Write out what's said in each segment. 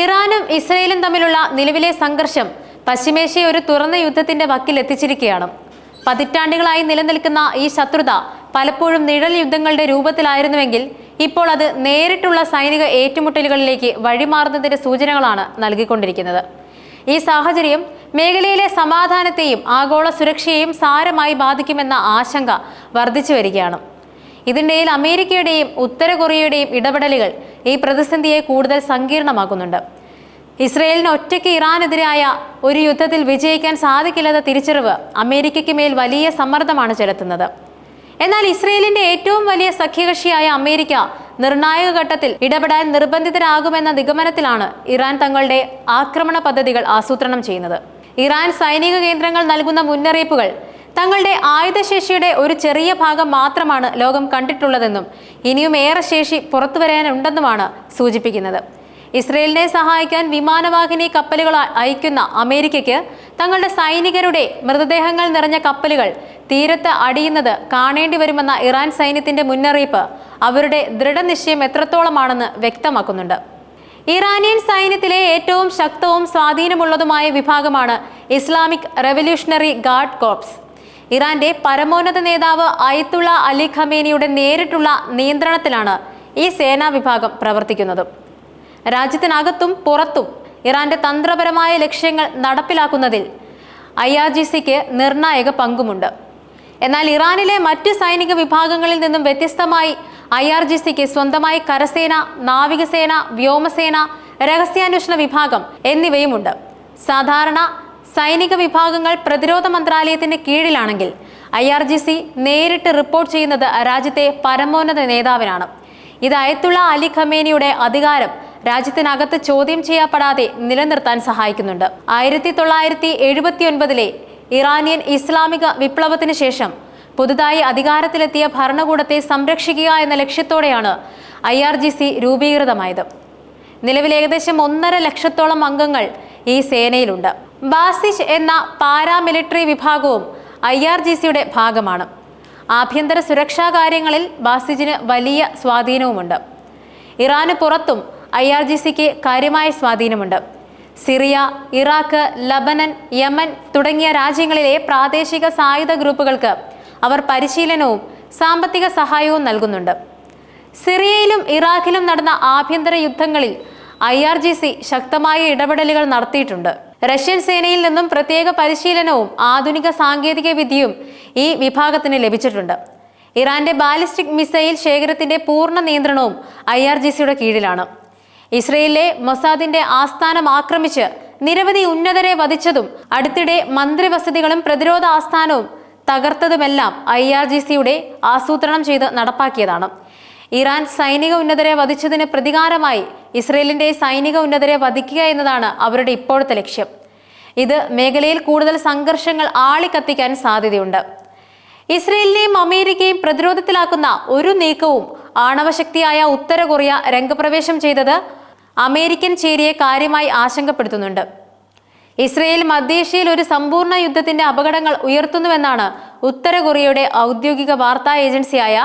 ഇറാനും ഇസ്രയേലും തമ്മിലുള്ള നിലവിലെ സംഘർഷം പശ്ചിമേഷ്യ ഒരു തുറന്ന യുദ്ധത്തിന്റെ വക്കിൽ എത്തിച്ചിരിക്കുകയാണ്. പതിറ്റാണ്ടുകളായി നിലനിൽക്കുന്ന ഈ ശത്രുത പലപ്പോഴും നിഴൽ യുദ്ധങ്ങളുടെ രൂപത്തിലായിരുന്നുവെങ്കിൽ ഇപ്പോൾ അത് നേരിട്ടുള്ള സൈനിക ഏറ്റുമുട്ടലുകളിലേക്ക് വഴിമാറുന്നതിന്റെ സൂചനകളാണ് നൽകിക്കൊണ്ടിരിക്കുന്നത്. ഈ സാഹചര്യം മേഖലയിലെ സമാധാനത്തെയും ആഗോള സുരക്ഷയെയും സാരമായി ബാധിക്കുമെന്ന ആശങ്ക വർദ്ധിച്ചു വരികയാണ് ഇതിനിടയിൽ അമേരിക്കയുടെയും ഉത്തര കൊറിയയുടെയും ഇടപെടലുകൾ ഈ പ്രതിസന്ധിയെ കൂടുതൽ സങ്കീർണമാക്കുന്നുണ്ട്. ഇസ്രയേലിന് ഒറ്റയ്ക്ക് ഇറാനെതിരായ ഒരു യുദ്ധത്തിൽ വിജയിക്കാൻ സാധിക്കില്ലെന്ന തിരിച്ചറിവ് അമേരിക്കയ്ക്ക് മേൽ വലിയ സമ്മർദ്ദമാണ് ചെലുത്തുന്നത്. എന്നാൽ ഇസ്രയേലിന്റെ ഏറ്റവും വലിയ സഖ്യകക്ഷിയായ അമേരിക്ക നിർണായക ഘട്ടത്തിൽ ഇടപെടാൻ നിർബന്ധിതരാകുമെന്ന നിഗമനത്തിലാണ് ഇറാൻ തങ്ങളുടെ ആക്രമണ പദ്ധതികൾ ആസൂത്രണം ചെയ്യുന്നത്. ഇറാൻ സൈനിക കേന്ദ്രങ്ങൾ നൽകുന്ന മുന്നറിയിപ്പുകൾ തങ്ങളുടെ ആയുധശേഷിയുടെ ഒരു ചെറിയ ഭാഗം മാത്രമാണ് ലോകം കണ്ടിട്ടുള്ളതെന്നും ഇനിയും ഏറെ ശേഷി പുറത്തു വരാനുണ്ടെന്നുമാണ് സൂചിപ്പിക്കുന്നത്. ഇസ്രയേലിനെ സഹായിക്കാൻ വിമാനവാഹിനി കപ്പലുകൾ അയക്കുന്ന അമേരിക്കയ്ക്ക് തങ്ങളുടെ സൈനികരുടെ മൃതദേഹങ്ങൾ നിറഞ്ഞ കപ്പലുകൾ തീരത്ത് അടിയുന്നത് കാണേണ്ടി വരുമെന്ന ഇറാൻ സൈന്യത്തിന്റെ മുന്നറിയിപ്പ് അവരുടെ ദൃഢനിശ്ചയം എത്രത്തോളമാണെന്ന് വ്യക്തമാക്കുന്നുണ്ട്. ഇറാനിയൻ സൈന്യത്തിലെ ഏറ്റവും ശക്തവും സ്വാധീനമുള്ളതുമായ വിഭാഗമാണ് ഇസ്ലാമിക് റെവല്യൂഷണറി ഗാർഡ് കോർപ്സ്. ഇറാന്റെ പരമോന്നത നേതാവ് അയത്തുള്ള അലി ഖമേനിയുടെ നേരിട്ടുള്ള നിയന്ത്രണത്തിലാണ് ഈ സേനാ വിഭാഗം പ്രവർത്തിക്കുന്നത്. രാജ്യത്തിനകത്തും പുറത്തും ഇറാന്റെ തന്ത്രപരമായ ലക്ഷ്യങ്ങൾ നടപ്പിലാക്കുന്നതിൽ ഐ ആർ ജി സിക്ക് നിർണായക പങ്കുമുണ്ട്. എന്നാൽ ഇറാനിലെ മറ്റ് സൈനിക വിഭാഗങ്ങളിൽ നിന്നും വ്യത്യസ്തമായി ഐ ആർ ജി സിക്ക് സ്വന്തമായി കരസേന നാവികസേന വ്യോമസേന രഹസ്യാന്വേഷണ വിഭാഗം എന്നിവയുമുണ്ട്. സാധാരണ സൈനിക വിഭാഗങ്ങൾ പ്രതിരോധ മന്ത്രാലയത്തിന് കീഴിലാണെങ്കിൽ ഐ ആർ ജി സി നേരിട്ട് റിപ്പോർട്ട് ചെയ്യുന്നത് രാജ്യത്തെ പരമോന്നത നേതാവിനാണ്. ഇത് അയത്തുള്ള അലി ഖമേനിയുടെ അധികാരം രാജ്യത്തിനകത്ത് ചോദ്യം ചെയ്യപ്പെടാതെ നിലനിർത്താൻ സഹായിക്കുന്നുണ്ട്. ആയിരത്തി തൊള്ളായിരത്തി എഴുപത്തി ഒൻപതിലെ ഇറാനിയൻ ഇസ്ലാമിക വിപ്ലവത്തിന് ശേഷം പുതുതായി അധികാരത്തിലെത്തിയ ഭരണകൂടത്തെ സംരക്ഷിക്കുക എന്ന ലക്ഷ്യത്തോടെയാണ് ഐ ആർ ജി സി രൂപീകൃതമായത്. നിലവിൽ ഏകദേശം ഒന്നര ലക്ഷത്തോളം അംഗങ്ങൾ ഈ സേനയിലുണ്ട്. ബാസിഷ് എന്ന പാരാമിലിറ്ററി വിഭാഗവും ഐ ആർ ജി സിയുടെ ഭാഗമാണ്. ആഭ്യന്തര സുരക്ഷാ കാര്യങ്ങളിൽ ബാസിജിന് വലിയ സ്വാധീനവുമുണ്ട്. ഇറാന് പുറത്തും ഐ ആർ ജി സിക്ക് കാര്യമായ സ്വാധീനമുണ്ട്. സിറിയ ഇറാഖ് ലബനൻ യമൻ തുടങ്ങിയ രാജ്യങ്ങളിലെ പ്രാദേശിക സായുധ ഗ്രൂപ്പുകൾക്ക് അവർ പരിശീലനവും സാമ്പത്തിക സഹായവും നൽകുന്നുണ്ട്. സിറിയയിലും ഇറാഖിലും നടന്ന ആഭ്യന്തര യുദ്ധങ്ങളിൽ ഐ ആർ ജി സി ശക്തമായ ഇടപെടലുകൾ നടത്തിയിട്ടുണ്ട്. റഷ്യൻ സേനയിൽ നിന്നും പ്രത്യേക പരിശീലനവും ആധുനിക സാങ്കേതിക വിദ്യയും ഈ വിഭാഗത്തിന് ലഭിച്ചിട്ടുണ്ട്. ഇറാന്റെ ബാലിസ്റ്റിക് മിസൈൽ ശേഖരത്തിന്റെ പൂർണ നിയന്ത്രണവും ഐ ആർ ജി സിയുടെ കീഴിലാണ്. ഇസ്രയേലിലെ മൊസാദിന്റെ ആസ്ഥാനം ആക്രമിച്ച് നിരവധി ഉന്നതരെ വധിച്ചതും അടുത്തിടെ മന്ത്രിവസതികളും പ്രതിരോധ ആസ്ഥാനവും തകർത്തതുമെല്ലാം ഐ ആർ ജി സിയുടെ ആസൂത്രണം ചെയ്ത് നടപ്പാക്കിയതാണ്. ഇറാൻ സൈനിക ഉന്നതരെ വധിച്ചതിന് പ്രതികാരമായി ഇസ്രയേലിന്റെ സൈനിക ഉന്നതരെ വധിക്കുക എന്നതാണ് അവരുടെ ഇപ്പോഴത്തെ ലക്ഷ്യം. ഇത് മേഖലയിൽ കൂടുതൽ സംഘർഷങ്ങൾ ആളിക്കത്തിക്കാൻ സാധ്യതയുണ്ട്. ഇസ്രയേലിനെയും അമേരിക്കയും പ്രതിരോധത്തിലാക്കുന്ന ഒരു നീക്കവും ആണവശക്തിയായ ഉത്തര കൊറിയ രംഗപ്രവേശം ചെയ്തത് അമേരിക്കൻ ചേരിയെ കാര്യമായി ആശങ്കപ്പെടുത്തുന്നുണ്ട്. ഇസ്രയേൽ മധ്യേഷ്യയിൽ ഒരു സമ്പൂർണ യുദ്ധത്തിന്റെ അപകടങ്ങൾ ഉയർത്തുന്നുവെന്നാണ് ഉത്തര കൊറിയയുടെ ഔദ്യോഗിക വാർത്താ ഏജൻസിയായ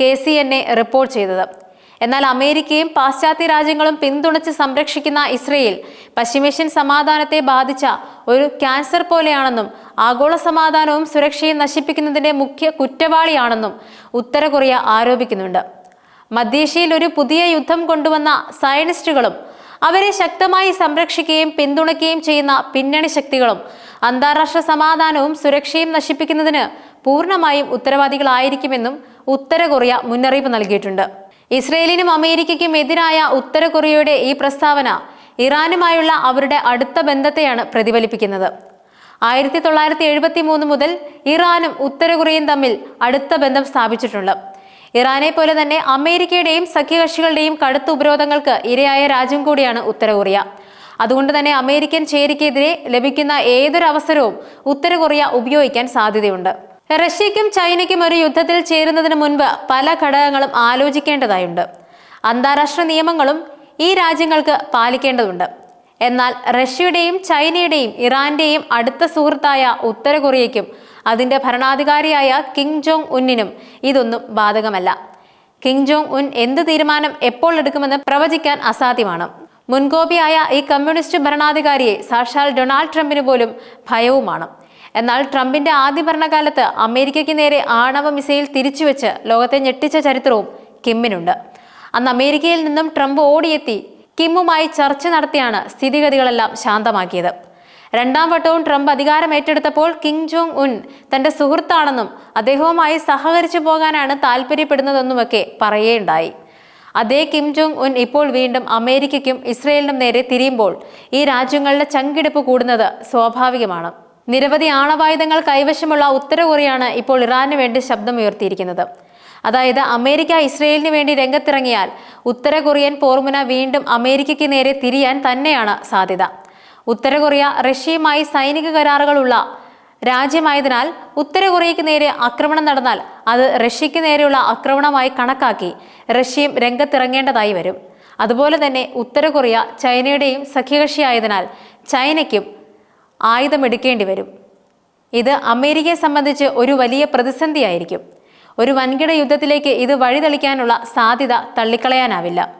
K C N A report ചെയ്തത്. എന്നാൽ അമേരിക്കയും പാശ്ചാത്യ രാജ്യങ്ങളും പിന്തുണച്ച് സംരക്ഷിക്കുന്ന ഇസ്രയേൽ പശ്ചിമേഷ്യൻ സമാധാനത്തെ ബാധിച്ച ഒരു ക്യാൻസർ പോലെയാണെന്നും ആഗോള സമാധാനവും സുരക്ഷയും നശിപ്പിക്കുന്നതിന്റെ മുഖ്യ കുറ്റവാളിയാണെന്നും ഉത്തര കൊറിയ ആരോപിക്കുന്നുണ്ട്. മധ്യേഷ്യയിൽ ഒരു പുതിയ യുദ്ധം കൊണ്ടുവന്ന സയനിസ്റ്റുകളും അവരെ ശക്തമായി സംരക്ഷിക്കുകയും പിന്തുണയ്ക്കുകയും ചെയ്യുന്ന പിന്നണി ശക്തികളും അന്താരാഷ്ട്ര സമാധാനവും സുരക്ഷയും നശിപ്പിക്കുന്നതിന് പൂർണമായും ഉത്തരവാദികളായിരിക്കുമെന്നും ഉത്തര കൊറിയ മുന്നറിയിപ്പ് നൽകിയിട്ടുണ്ട്. ഇസ്രയേലിനും അമേരിക്കയ്ക്കും എതിരായ ഉത്തര കൊറിയയുടെ ഈ പ്രസ്താവന ഇറാനുമായുള്ള അവരുടെ അടുത്ത ബന്ധത്തെയാണ് പ്രതിഫലിപ്പിക്കുന്നത്. ആയിരത്തി തൊള്ളായിരത്തി എഴുപത്തി മൂന്ന് മുതൽ ഇറാനും ഉത്തര കൊറിയയും തമ്മിൽ അടുത്ത ബന്ധം സ്ഥാപിച്ചിട്ടുണ്ട്. ഇറാനെ പോലെ തന്നെ അമേരിക്കയുടെയും സഖ്യകക്ഷികളുടെയും കടുത്ത ഉപരോധങ്ങൾക്ക് ഇരയായ രാജ്യം കൂടിയാണ് ഉത്തര കൊറിയ. അതുകൊണ്ട് തന്നെ അമേരിക്കൻ ചേരിക്കെതിരെ ലഭിക്കുന്ന ഏതൊരു അവസരവും ഉത്തര കൊറിയ ഉപയോഗിക്കാൻ സാധ്യതയുണ്ട്. റഷ്യയ്ക്കും ചൈനയ്ക്കും ഒരു യുദ്ധത്തിൽ ചേരുന്നതിന് മുൻപ് പല ഘടകങ്ങളും ആലോചിക്കേണ്ടതായുണ്ട്. അന്താരാഷ്ട്ര നിയമങ്ങളും ഈ രാജ്യങ്ങൾക്ക് പാലിക്കേണ്ടതുണ്ട്. എന്നാൽ റഷ്യയുടെയും ചൈനയുടെയും ഇറാന്റെയും അടുത്ത സുഹൃത്തായ ഉത്തര കൊറിയയ്ക്കും അതിന്റെ ഭരണാധികാരിയായ കിം ജോങ് ഉന്നിനും ഇതൊന്നും ബാധകമല്ല. കിം ജോങ് ഉൻ എന്ത് തീരുമാനം എപ്പോൾ എടുക്കുമെന്ന് പ്രവചിക്കാൻ അസാധ്യമാണ്. മുൻകോപിയായ ഈ കമ്മ്യൂണിസ്റ്റ് ഭരണാധികാരിയെ സാക്ഷാൽ ഡൊണാൾഡ് ട്രംപിന് പോലും ഭയവുമാണ്. എന്നാൽ ട്രംപിന്റെ ആദ്യ ഭരണകാലത്ത് അമേരിക്കയ്ക്ക് നേരെ ആണവ മിസൈൽ തിരിച്ചുവെച്ച് ലോകത്തെ ഞെട്ടിച്ച ചരിത്രവും കിമ്മിനുണ്ട്. അന്ന് അമേരിക്കയിൽ നിന്നും ട്രംപ് ഓടിയെത്തി കിമ്മുമായി ചർച്ച നടത്തിയാണ് സ്ഥിതിഗതികളെല്ലാം ശാന്തമാക്കിയത്. രണ്ടാം വട്ടവും ട്രംപ് അധികാരം ഏറ്റെടുത്തപ്പോൾ കിങ് ജോങ് ഉൻ തന്റെ സുഹൃത്താണെന്നും അദ്ദേഹവുമായി സഹകരിച്ചു പോകാനാണ് താല്പര്യപ്പെടുന്നതെന്നുമൊക്കെ പറയുകയുണ്ടായി. അതേ കിം ജോങ് ഉൻ ഇപ്പോൾ വീണ്ടും അമേരിക്കയ്ക്കും ഇസ്രയേലിനും നേരെ തിരിയുമ്പോൾ ഈ രാജ്യങ്ങളുടെ ചങ്കിടിപ്പ് കൂടുന്നത് സ്വാഭാവികമാണ്. നിരവധി ആണവായുധങ്ങൾ കൈവശമുള്ള ഉത്തര കൊറിയയാണ് ഇപ്പോൾ ഇറാനു വേണ്ടി ശബ്ദമുയർത്തിയിരിക്കുന്നത്. അതായത് അമേരിക്ക ഇസ്രയേലിന് വേണ്ടി രംഗത്തിറങ്ങിയാൽ ഉത്തര കൊറിയൻ പോർമുന വീണ്ടും അമേരിക്കയ്ക്ക് നേരെ തിരിയാൻ തന്നെയാണ് സാധ്യത. ഉത്തര കൊറിയ റഷ്യയുമായി സൈനിക കരാറുകളുള്ള രാജ്യമായതിനാൽ ഉത്തര കൊറിയയ്ക്ക് നേരെ ആക്രമണം നടന്നാൽ അത് റഷ്യയ്ക്ക് നേരെയുള്ള ആക്രമണമായി കണക്കാക്കി റഷ്യയും രംഗത്തിറങ്ങേണ്ടതായി വരും. അതുപോലെ തന്നെ ഉത്തര കൊറിയ ചൈനയുടെയും സഖ്യകക്ഷിയായതിനാൽ ചൈനയ്ക്കും ആയുധമെടുക്കേണ്ടി വരും. ഇത് അമേരിക്കയെ സംബന്ധിച്ച് ഒരു വലിയ പ്രതിസന്ധിയായിരിക്കും. ഒരു വൻകിട യുദ്ധത്തിലേക്ക് ഇത് വഴിതെളിക്കാനുള്ള സാധ്യത തള്ളിക്കളയാനാവില്ല.